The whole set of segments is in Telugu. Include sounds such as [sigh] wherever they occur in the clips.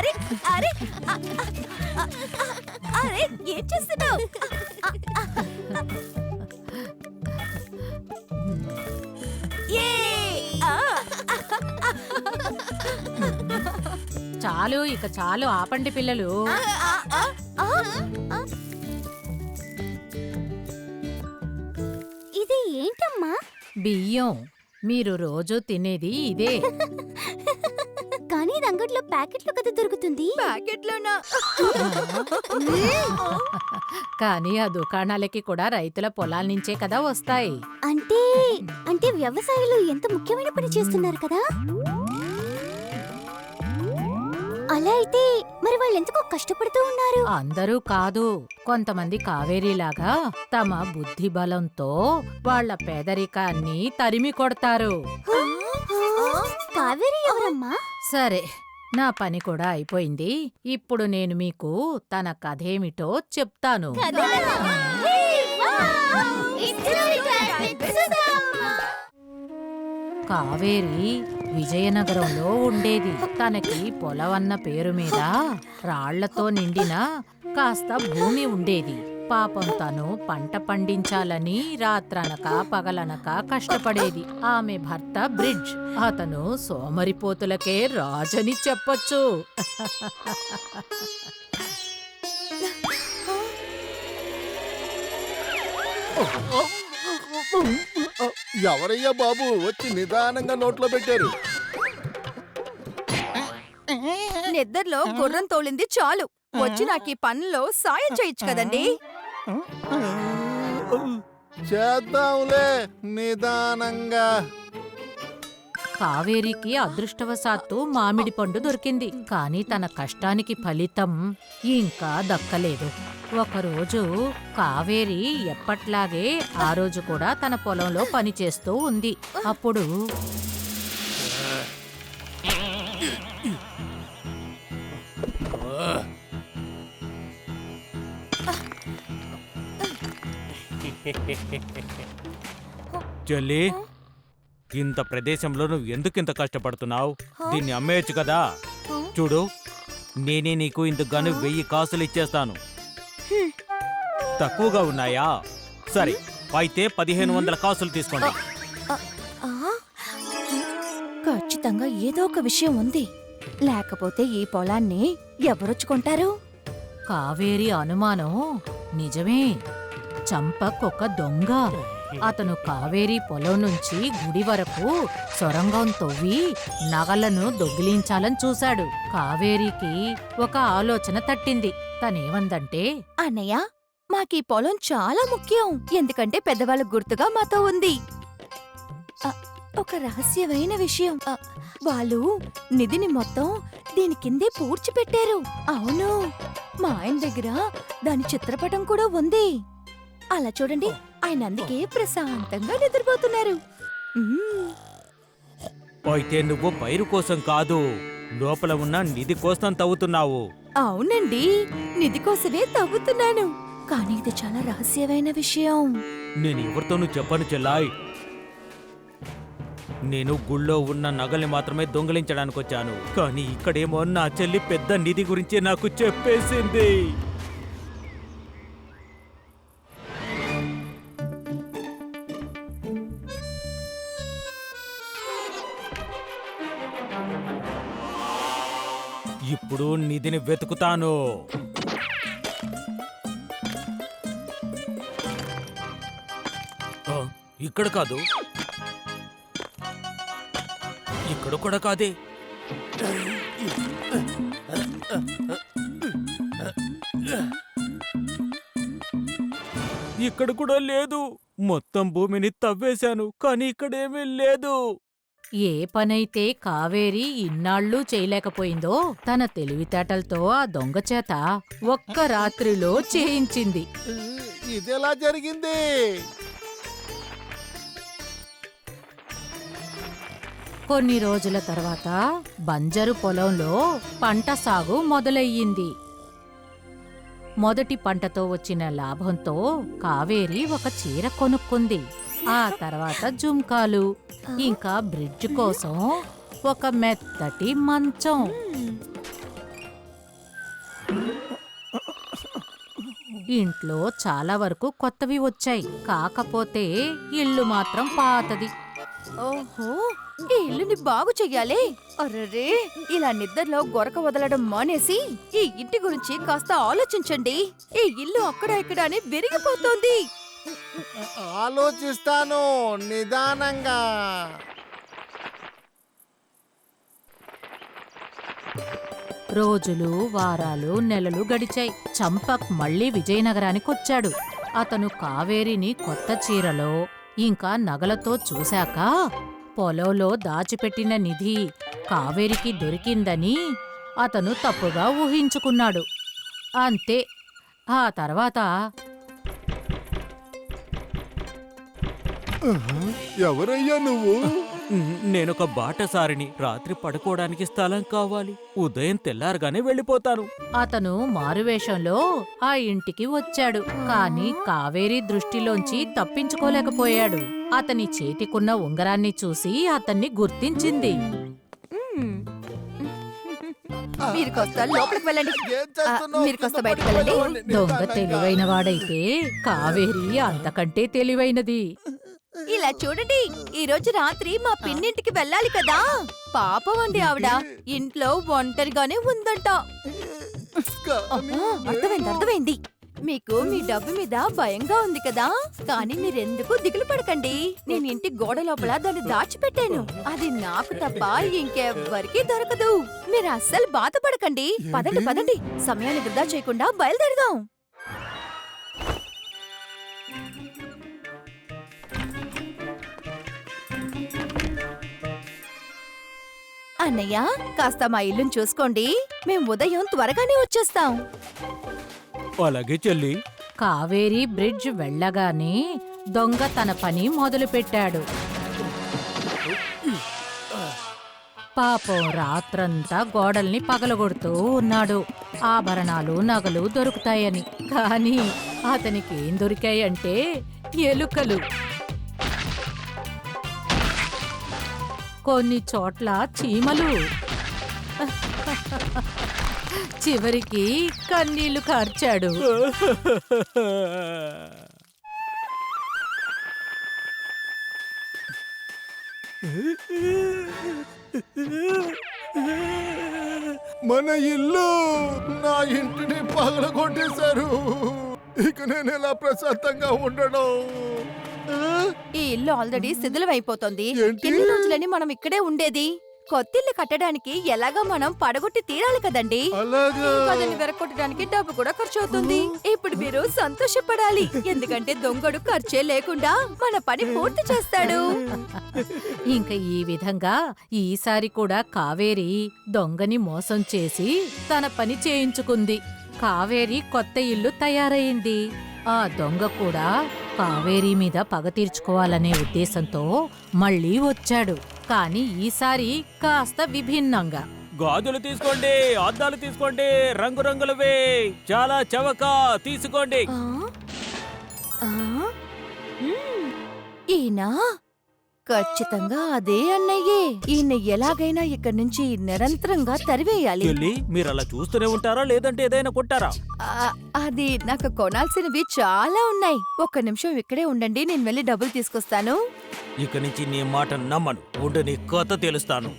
అరే అరే అరే ఏం చేస్తున్నావు? చాలు ఇక చాలు ఆపండి పిల్లలు. ఇది ఏంటమ్మా? బియ్యం. మీరు రోజు తినేది ఇదే. [laughs] అంగట్లో ప్యాకెట్లో కదా దొరుకుతుంది. ప్యాకెట్లోనా? కానీ ఆ దుకాణాలకి కూడా రైతుల పొలాల నుంచే కదా వస్తాయి. అంటే అంటే వ్యవసాయంలో ఎంత ముఖ్యమైన పని చేస్తున్నారు కదా? అలా అయితే మరి వాళ్ళు ఎందుకో కష్టపడుతూ ఉన్నారు? అందరూ కాదు కొంతమంది కావేరీలాగా తమ బుద్ధి బలంతో వాళ్ళ పేదరికాన్ని తరిమి కొడతారు. కావేరి ఎవరమ్మా? సరే నా పని కూడా అయిపోయింది. ఇప్పుడు నేను మీకు తన కథేమిటో చెప్తాను. కావేరి విజయనగరంలో ఉండేది. తనకి పొలవన్న పేరు మీద రాళ్ళతో నిండిన కాస్త భూమి ఉండేది. పాపం తను పంట పండించాలని రాత్రనక పగలనక కష్టపడేది. ఆమె భర్త బ్రిడ్జ్. అతను సోమరిపోతులకే రాజని చెప్పొచ్చు. ఎవరయ్యా బాబు? వచ్చి నిదానంగా నోట్లో పెట్టారు. నిద్రలో గుర్రం తోలింది చాలు. వచ్చి నాకు ఈ పనుల్లో సాయం చేయొచ్చు కదండి. చేద్దాంలే నిదానంగా. కావేరికి అదృష్టవశాత్తు మామిడి పండు దొరికింది. కాని తన కష్టానికి ఫలితం ఇంకా దక్కలేదు. ఒకరోజు కావేరి ఎప్పట్లాగే ఆ రోజు కూడా తన పొలంలో పనిచేస్తూ ఉంది. అప్పుడు చెల్లి ఇంత ప్రదేశంలో నువ్వు ఎందుకింత కష్టపడుతున్నావు? దీన్ని అమ్మేయచ్చు కదా. చూడు నేనే నీకు ఇందుకు వెయ్యి కాసులు ఇచ్చేస్తాను. తక్కువగా ఉన్నాయా? సరే అయితే పదిహేను వందల కాసులు తీసుకోండి. ఖచ్చితంగా ఏదో ఒక విషయం ఉంది. లేకపోతే ఈ పొలాన్ని ఎవరొచ్చుకుంటారు? కావేరి అనుమానం నిజమే. చంపకొక దొంగ. అతను కావేరి పొలం నుంచి గుడి వరకు సొరంగం తవ్వి నగలను దొంగిలించాలని చూశాడు. కావేరికి ఒక ఆలోచన తట్టింది. తనేమందంటే అన్నయ్య మాకీ పొలం చాలా ముఖ్యం. ఎందుకంటే పెద్దవాళ్ళ గుర్తుగా మాతో ఉంది. అ, ఒక రహస్యమైన విషయం. అ, వాళ్ళు నిధిని మొత్తం దీని కిందే పూడ్చిపెట్టారు. అవును. మా ఆయన దగ్గర దాని చిత్రపటం కూడా ఉంది. అలా చూడండి ఆయన అందుకే ప్రశాంతంగా నిద్రపోతున్నారు. అయితే నువ్వు పైరు కోసం కాదు లోపల ఉన్న నిధి కోసం తవ్వుతున్నావు. అవునండి నిధి కోసమే తవ్వుతున్నాను. కానీ ఇది చాలా రహస్యమైన విషయం. నేను ఎవరితోనూ చెప్పను చెల్లాయ్. నేను గుళ్ళో ఉన్న నగల్ని మాత్రమే దొంగిలించడానికి వచ్చాను కానీ ఇక్కడేమో నా చెల్లి పెద్ద నిధి గురించి నాకు చెప్పేసింది. ఇప్పుడు నిధిని వెతుకుతాను. ఇక్కడ కాదు. ఇక్కడ కూడా కాదే. ఇక్కడ కూడా లేదు. మొత్తం భూమిని తవ్వేశాను కానీ ఇక్కడేమీ లేదు. ఏ పనైతే కావేరి ఇన్నాళ్ళు చేయలేకపోయిందో తన తెలివితేటలతో ఆ దొంగ చేత ఒక్క రాత్రిలో చేయించింది. ఇదెలా జరిగింది? కొన్ని రోజుల తర్వాత బంజరు పొలంలో పంట సాగు మొదలయ్యింది. మొదటి పంటతో వచ్చిన లాభంతో కావేరి ఒక చీర కొనుక్కుంది. ఆ తర్వాత జుంకాలు ఇంకా బ్రిడ్జ్ కోసం ఒక మెత్తటి మంచం. ఇంట్లో చాలా వరకు కొత్తవి వచ్చాయి. కాకపోతే ఇల్లు మాత్రం పాతది. ఓహో ఈ ఇల్లుని బాగు చెయ్యాలి. అర్రరే ఇలా నిద్రలో గొరక వదలడం మానేసి ఈ ఇంటి గురించి కాస్త ఆలోచించండి. ఈ ఇల్లు అక్కడ ఇక్కడ అని విరిగిపోతోంది. ఆలోచిస్తాను నిదానంగా. రోజులు వారాలు నెలలు గడిచాయి. చంపక్ మళ్ళీ విజయనగరానికి వచ్చాడు అతను కావేరిని కొత్త చీరలో ఇంకా నగలతో చూశాక పొలంలో దాచిపెట్టిన నిధి కావేరికి దొరికిందని అతను తప్పుగా ఊహించుకున్నాడు. అంతే. ఆ తర్వాత ఎవరయ్యా నువ్వు నేనొక బాటసారిని రాత్రి పడుకోవడానికి స్థలం కావాలి ఉదయం తెల్లారగానే వెళ్ళిపోతాను అతను మారువేషంలో ఆ ఇంటికి వచ్చాడు కాని కావేరి దృష్టిలోంచి తప్పించుకోలేకపోయాడు అతని చేతికున్న ఉంగరాన్ని చూసి అతన్ని గుర్తించింది మ్మ్. మీరు కాస్త లోపలికి వెళ్ళండి ఏం చేస్తున్నావ్? మీరు కాస్త బయటికి వెళ్ళండి. దొంగ నిదానంగా. తెలివైనవాడైతే కావేరి అంతకంటే తెలివైనది ఇలా చూడండి ఈ రోజు రాత్రి మా పిన్నింటికి వెళ్ళాలి కదా. పాపం అండి ఆవిడ. ఇంట్లో ఒంటరిగానే ఉందంట. అర్థమైంది అర్థమైంది. మీకు మీ డబ్బు మీద భయంగా ఉంది కదా. కానీ మీరెందుకు దిగులు పడకండి. నేను ఇంటి గోడ లోపల దాన్ని దాచిపెట్టాను. అది నాకు తప్ప ఇంకెవ్వరికీ దొరకదు. మీరు అస్సలు బాధపడకండి. పదండి పదండి. సమయాన్ని వృధా చేయకుండా బయలుదేరదాం. అన్నయ్య కాస్త మా ఇల్లుని చూసుకోండి. మేం ఉదయం త్వరగానే వచ్చేస్తాం. అలాగే చెల్లి. కావేరి బ్రిడ్జ్ వెళ్ళగానే దొంగ తన పని మొదలుపెట్టాడు. పాపం రాత్రంతా గోడల్ని పగలగొడుతూ ఉన్నాడు. ఆభరణాలు నగలు దొరుకుతాయని. కానీ అతనికి ఏం దొరికాయంటే ఎలుకలు. కొన్ని చోట్ల చీమలు. చివరికి కన్నీళ్ళు కార్చాడు. మన ఇల్లు నా ఇంటిని పగల కొట్టేశారు ఇక నేను ఎలా ప్రశాంతంగా ఉండడం? ఈ ఇల్లు ఆల్రెడీ శిథిలమైపోతుంది. ఏంటి? ఎన్ని రోజులని మనం ఇక్కడే ఉండేది. కొత్తిల్లు కట్టడానికి ఎలాగా మనం పడగొట్టి తీరాలి కదండి. దాన్ని వెరగొట్టడానికి డబ్బు కూడా ఖర్చు అవుతుంది ఇప్పుడు మీరు సంతోషపడాలి. ఎందుకంటే దొంగడు ఖర్చే లేకుండా మన పని పూర్తి చేస్తాడు. [laughs] ఇంక ఈ విధంగా ఈసారి కూడా కావేరి దొంగని మోసం చేసి తన పని చేయించుకుంది. కావేరి కొత్త ఇల్లు తయారయింది ఆ దొంగ కూడా కావేరి మీద పగ తీర్చుకోవాలనే ఉద్దేశంతో మళ్ళీ వచ్చాడు. కాని ఈసారి కాస్త విభిన్నంగా. గాజులు తీసుకోండి అద్దాలు తీసుకోండి రంగురంగులవే. చాలా చవక తీసుకోండి. ఆ? ఖచ్చితంగా అదే అన్నయ్యే. ఈయన ఎలాగైనా ఇక్కడి నుంచి నిరంతరంగా తరివేయాలి. చెల్లి మీరు అలా చూస్తూనే ఉంటారా? లేదంటే ఏదైనా కొట్టారా? ఆ, అది నాకు కొనాల్సినవి చాలా ఉన్నాయి. ఒక్క నిమిషం ఇక్కడే ఉండండి నేను వెళ్ళి డబ్బులు తీసుకొస్తాను. ఇక నుంచి నీ మాట నమ్మను. ఉండు నీ కథ తెలుస్తాను.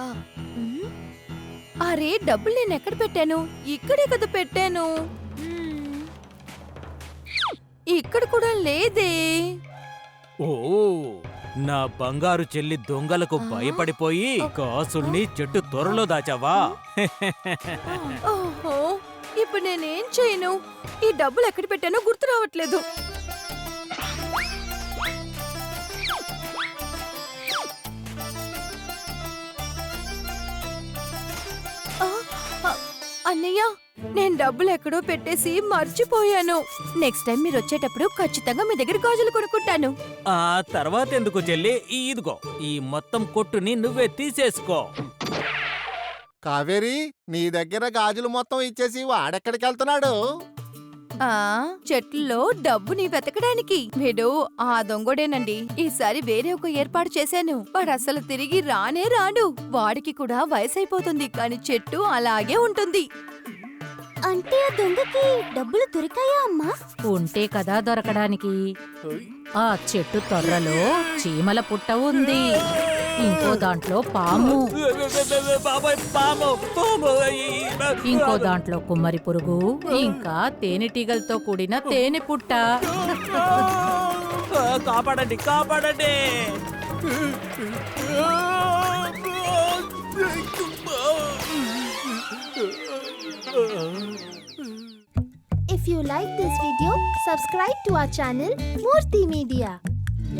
ఆ. అరే డబ్బులు నేను ఎక్కడ పెట్టాను? ఇక్కడే కదా పెట్టాను. ఇక్కడ కూడా లేదే. ఓ నా బంగారు చెల్లి దొంగలకు? భయపడిపోయి కాసుల్ని చెట్టు త్వరలో దాచావా? ఓహో ఇప్పుడు నేనేం చేయను? ఈ డబ్బులు ఎక్కడ పెట్టానో గుర్తు రావట్లేదు. అన్నయ్య నేను డబ్బులు ఎక్కడో పెట్టేసి మర్చిపోయాను. నెక్స్ట్ టైం మీరు వచ్చేటప్పుడు ఖచ్చితంగా మీ దగ్గర గాజులు కొనుక్కుంటాను. ఆ తర్వాత ఎందుకు చెల్లి? ఈ ఇదిగో ఈ మొత్తం కొట్టుని నువ్వే తీసేసుకో. కావేరి నీ దగ్గర గాజులు మొత్తం ఇచ్చేసి వాడెక్కడికి వెళ్తున్నాడు? ఆ చెట్లలో డబ్బుని వెతకడానికి. వీడు ఆ దొంగోడేనండి. ఈసారి వేరే ఒక ఏర్పాటు చేశాను. వాడు అసలు తిరిగి రానే రాడు. వాడికి కూడా వయసైపోతుంది కానీ చెట్టు అలాగే ఉంటుంది. అంటే ఆ దొంగకి డబ్బులు దొరికాయా అమ్మా ఉంటే కదా దొరకడానికి ఆ చెట్టు తొర్రలో చీమల పుట్ట ఉంది ఇంకో దాంట్లో పాము బాబాయ్ పాము పాము ఇంకో దాంట్లో కుమ్మరి పురుగు ఇంకా తేనెటీగలతో కూడిన తేనె పుట్ట కాపాడండి కాపాడండి If you like this video, subscribe to our channel Murthy Media.